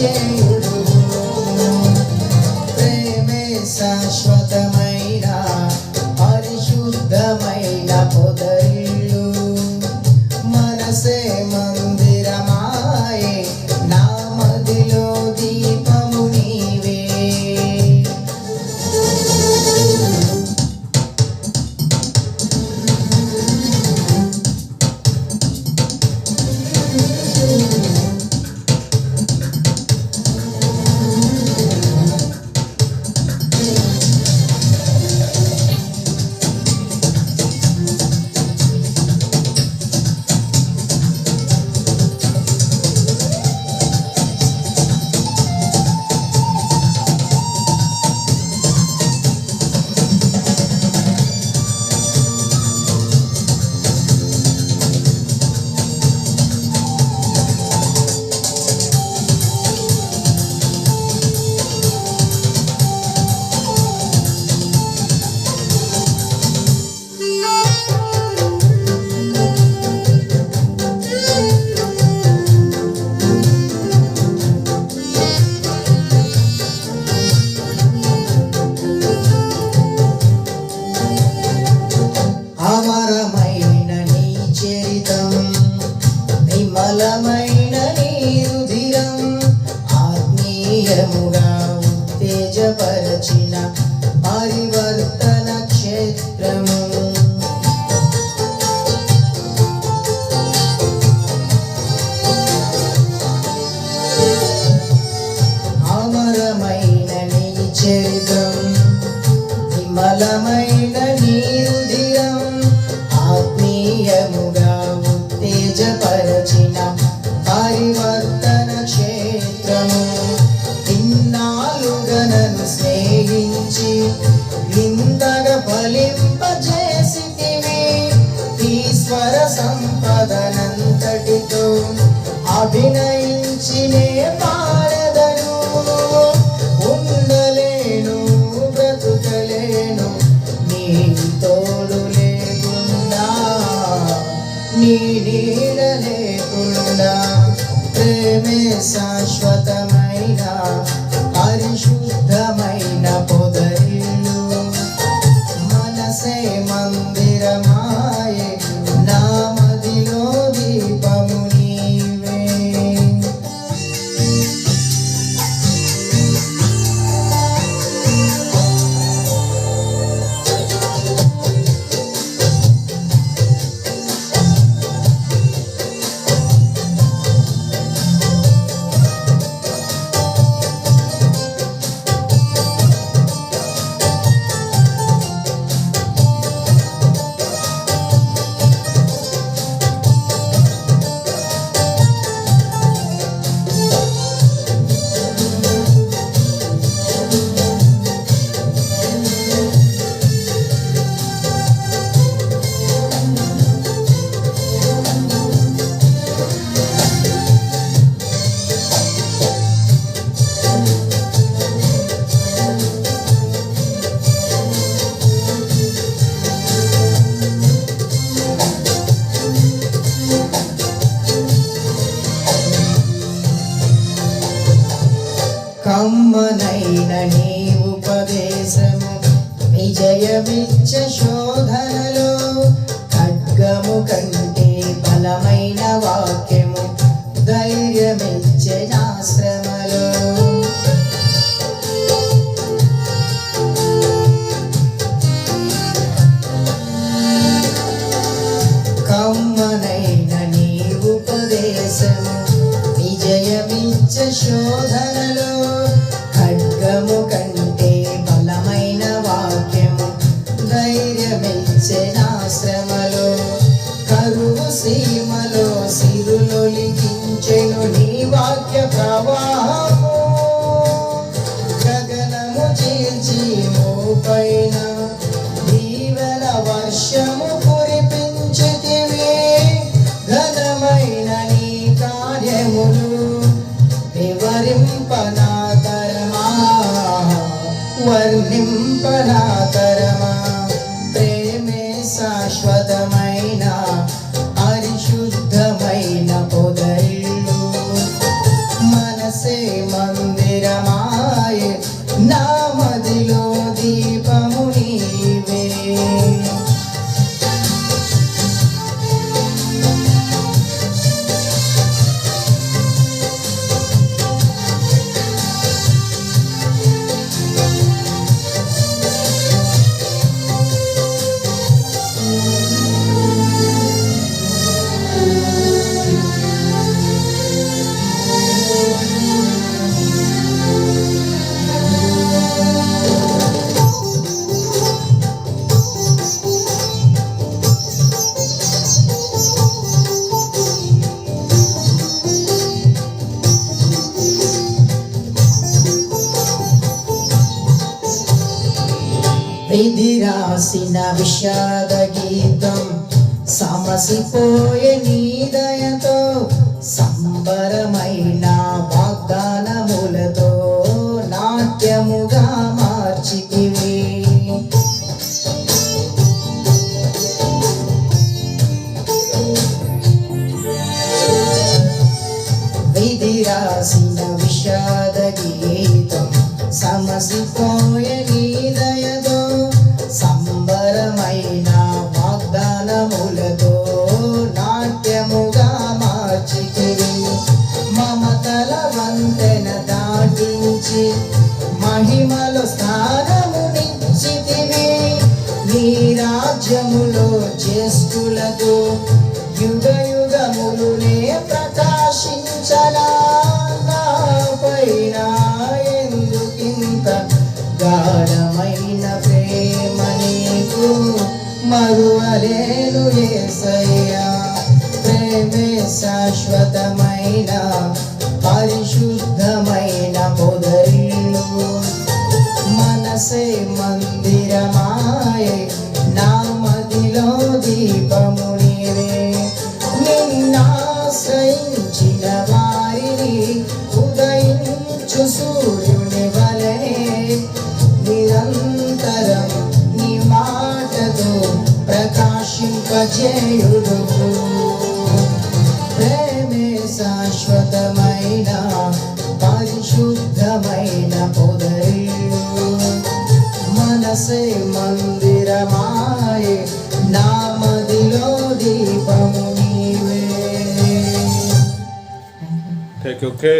cheio నిజపరచిన పరివర్తన క్షేత్రము. అమరమైన నీ చరిత్ర जयमिच्छ శ్రమలో కరువు సీమలో సిరులో లిఖించెను నీ వాక్య ప్రవాహము. గగనము చీల్చి పైన దీవెన వర్షము కురిపించితివే. ఘనమైన నీ కార్యములు వివరింపనాతరమా వర్ణింపనాతర విధి రాసిన విషాద గీతం. సమసిపోయే నీ దయతో సంబరమైన వాగ్దానములతో నాట్యముగా మార్చితివి. విధి రాసిన విషాద గీతం. సమసిపోయే ఉదయించు సూర్యుని వలె నిరంతరం నీ మాటతో ప్రకాశింపజేయుడు. ప్రేమే శాశ్వతమైన పరిశుద్ధమైన పొదరి మనసే మందిరమాయే నామదిలో దీపము నీవే. Okay, okay.